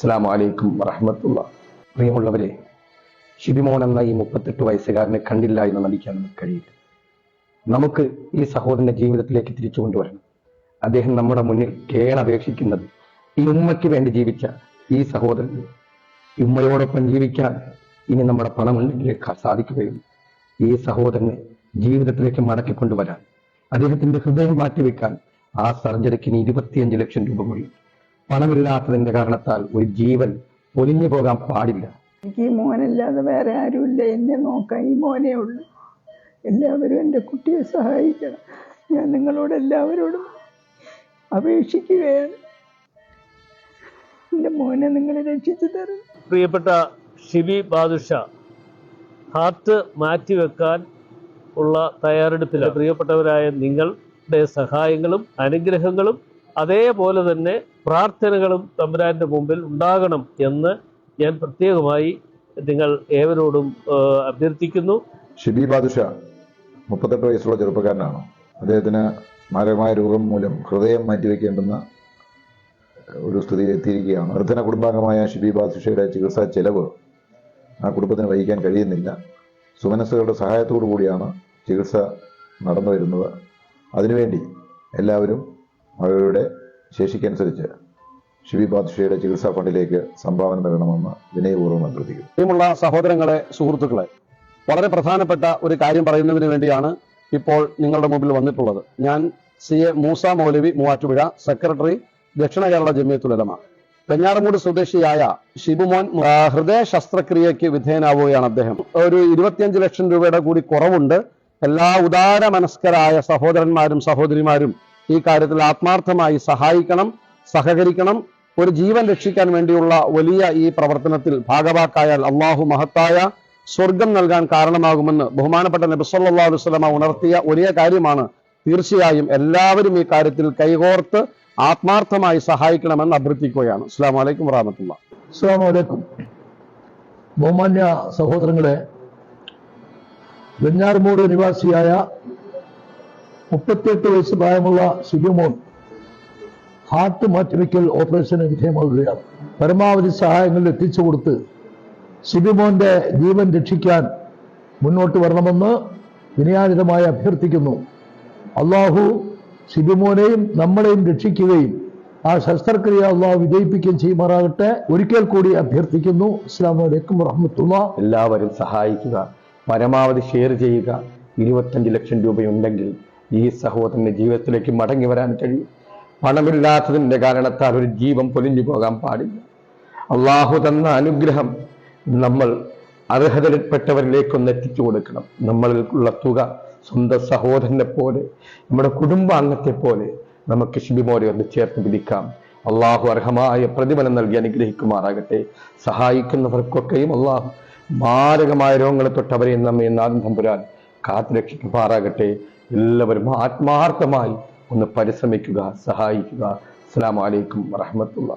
അസ്സാം വലൈക്കും വറഹമത്തുള്ള. പ്രിയമുള്ളവരെ ഷിബിമോൻ എന്ന ഈ മുപ്പത്തെട്ട് വയസ്സുകാരനെ കണ്ടില്ല എന്ന് നടിക്കാൻ നമുക്ക് കഴിയില്ല നമുക്ക് ഈ സഹോദരന്റെ ജീവിതത്തിലേക്ക് തിരിച്ചു കൊണ്ടുവരണം. അദ്ദേഹം നമ്മുടെ മുന്നിൽ കേണപേക്ഷിക്കുന്നത് ഈ ഉമ്മയ്ക്ക് വേണ്ടി ജീവിച്ച ഈ സഹോദരൻ. ഉമ്മയോടൊപ്പം ജീവിക്കാൻ ഇനി നമ്മുടെ പണമുണ്ടെങ്കിലേ സാധിക്കുകയും ഈ സഹോദരനെ ജീവിതത്തിലേക്ക് മടക്കിക്കൊണ്ടുവരാൻ അദ്ദേഹത്തിന്റെ ഹൃദയം മാറ്റിവെക്കാൻ ആ സർജറിക്ക് ഇനി ഇരുപത്തിയഞ്ച് ലക്ഷം രൂപ മതി പണമില്ലാത്തതിന്റെ കാരണത്താൽ ഒരു ജീവൻ പൊലിഞ്ഞു പോകാൻ പാടില്ല. എനിക്ക് ഈ മോനല്ലാതെ വേറെ ആരുമില്ല. എന്നെ നോക്കാൻ ഈ മോനേ ഉള്ളൂ. എല്ലാവരും എന്റെ കുട്ടിയെ സഹായിക്കണം. ഞാൻ നിങ്ങളോട് എല്ലാവരോടും അപേക്ഷിക്കുകയാണ്. എന്റെ മോനെ നിങ്ങൾ രക്ഷിച്ചു തരും പ്രിയപ്പെട്ട ഷിബി ബാദുഷ ഹാർട്ട് മാറ്റിവെക്കാൻ ഉള്ള തയ്യാറെടുപ്പിൽ പ്രിയപ്പെട്ടവരായ നിങ്ങളുടെ സഹായങ്ങളും അനുഗ്രഹങ്ങളും അതേപോലെ തന്നെ പ്രാർത്ഥനകളും തമ്പുരാന്റെ മുമ്പിൽ ഉണ്ടാകണം എന്ന് ഞാൻ പ്രത്യേകമായി നിങ്ങൾ ഏവരോടും അഭ്യർത്ഥിക്കുന്നു. ഷിബി ബാദുഷ മുപ്പത്തെട്ട് വയസ്സുള്ള ചെറുപ്പക്കാരനാണ്. അദ്ദേഹത്തിന് മാരകമായ രോഗം മൂലം ഹൃദയം മാറ്റിവെക്കേണ്ടുന്ന ഒരു സ്ഥിതിയിൽ എത്തിയിരിക്കുകയാണ്. വർധന കുടുംബാംഗമായ ഷിബി ബാദുഷയുടെ ചികിത്സാ ചെലവ് ആ കുടുംബത്തിന് വഹിക്കാൻ കഴിയുന്നില്ല. സുമനസ്സുകളുടെ സഹായത്തോടു കൂടിയാണ് ചികിത്സ നടന്നു വരുന്നത് അതിനുവേണ്ടി എല്ലാവരും അവരുടെ ശേഷിക്കനുസരിച്ച് ഷിബി ബാദ്ഷയുടെ ചികിത്സാ ഫണ്ടിലേക്ക് സംഭാവന നൽകണമെന്ന് വിനയപൂർവം അഭ്യർത്ഥിക്കുന്നു. പ്രിയമുള്ള സഹോദരങ്ങളെ സുഹൃത്തുക്കളെ വളരെ പ്രധാനപ്പെട്ട ഒരു കാര്യം പറയുന്നതിന് വേണ്ടിയാണ് ഇപ്പോൾ നിങ്ങളുടെ മുമ്പിൽ വന്നിട്ടുള്ളത്. ഞാൻ C A Moosa Maulavi Muvattupuzha secretary Dakshina Kerala Jamiathul Ulama പെഞ്ഞാറമൂട് സ്വദേശിയായ ഷിബുമോൻ ഹൃദയ ശസ്ത്രക്രിയയ്ക്ക് വിധേയനാവുകയാണ് അദ്ദേഹം. ഒരു ഇരുപത്തിയഞ്ച് ലക്ഷം രൂപയുടെ കൂടി കുറവുണ്ട്. എല്ലാ ഉദാര മനസ്കരായ സഹോദരന്മാരും സഹോദരിമാരും ഈ കാര്യത്തിൽ ആത്മാർത്ഥമായി സഹായിക്കണം സഹകരിക്കണം. ഒരു ജീവൻ രക്ഷിക്കാൻ വേണ്ടിയുള്ള വലിയ ഈ പ്രവർത്തനത്തിൽ ഭാഗവാക്കായാൽ അള്ളാഹു മഹത്തായ സ്വർഗം നൽകാൻ കാരണമാകുമെന്ന് ബഹുമാനപ്പെട്ട നബിസല്ലാ വസ്ലമ ഉണർത്തിയ വലിയ കാര്യമാണ്. തീർച്ചയായും എല്ലാവരും ഈ കാര്യത്തിൽ കൈകോർത്ത് ആത്മാർത്ഥമായി സഹായിക്കണമെന്ന് അഭ്യർത്ഥിക്കുകയാണ്. അസ്സാം വലൈക്കും വറഹമത്തുള്ള അസ്സാം വലൈക്കും ബഹുമാന്യ സഹോദരങ്ങളെ വെഞ്ഞാർമൂട് നിവാസിയായ മുപ്പത്തിയെട്ട് വയസ്സ് പ്രായമുള്ള സിബിമോൻ ഹാർട്ട് മാറ്റിവെക്കൽ ഓപ്പറേഷന് വിധേയമാകുകയാണ്. പരമാവധി സഹായങ്ങൾ എത്തിച്ചു കൊടുത്ത് സിബിമോന്റെ ജീവൻ രക്ഷിക്കാൻ മുന്നോട്ട് വരണമെന്ന് വിനയാനിതമായി അഭ്യർത്ഥിക്കുന്നു. അള്ളാഹു സിബിമോനെയും നമ്മളെയും രക്ഷിക്കുകയും ആ ശസ്ത്രക്രിയ അള്ളാഹു വിജയിപ്പിക്കുകയും ചെയ്യുമാറാകട്ടെ. ഒരിക്കൽ കൂടി അഭ്യർത്ഥിക്കുന്നു. അസ്സാം വലൈക്കും വറഹമത്തുള്ള എല്ലാവരും സഹായിക്കുക. പരമാവധി ഷെയർ ചെയ്യുക. ഇരുപത്തഞ്ച് ലക്ഷം രൂപയുണ്ടെങ്കിൽ ഈ സഹോദരന്റെ ജീവിതത്തിലേക്ക് മടങ്ങി വരാൻ കഴിയും. പണമില്ലാത്തതിന്റെ കാരണത്താൽ ഒരു ജീവൻ പൊലിഞ്ഞു പോകാൻ പാടില്ല. അള്ളാഹു തന്ന അനുഗ്രഹം നമ്മൾ അർഹതയിൽപ്പെട്ടവരിലേക്കൊന്ന് എത്തിച്ചു കൊടുക്കണം. നമ്മളിൽ ഉള്ള തുക സ്വന്തം സഹോദരനെ പോലെ നമ്മുടെ കുടുംബാംഗത്തെ പോലെ നമുക്ക് ശിബിമോരെ ഒന്ന് ചേർത്ത് പിടിക്കാം. അള്ളാഹു അർഹമായ പ്രതിഫലം നൽകി അനുഗ്രഹിക്കുമാറാകട്ടെ. സഹായിക്കുന്നവർക്കൊക്കെയും അള്ളാഹു മാരകമായ രോഗങ്ങളെ തൊട്ടവരെയും നമ്മെ നാദം തമ്പുരാൻ കാത്തുരക്ഷിക്കുമാറാകട്ടെ. എല്ലാവരും ആത്മാർത്ഥമായി ഒന്ന് പരിശ്രമിക്കുക സഹായിക്കുക. അസ്സാം വലൈക്കും വറഹമത്തുള്ള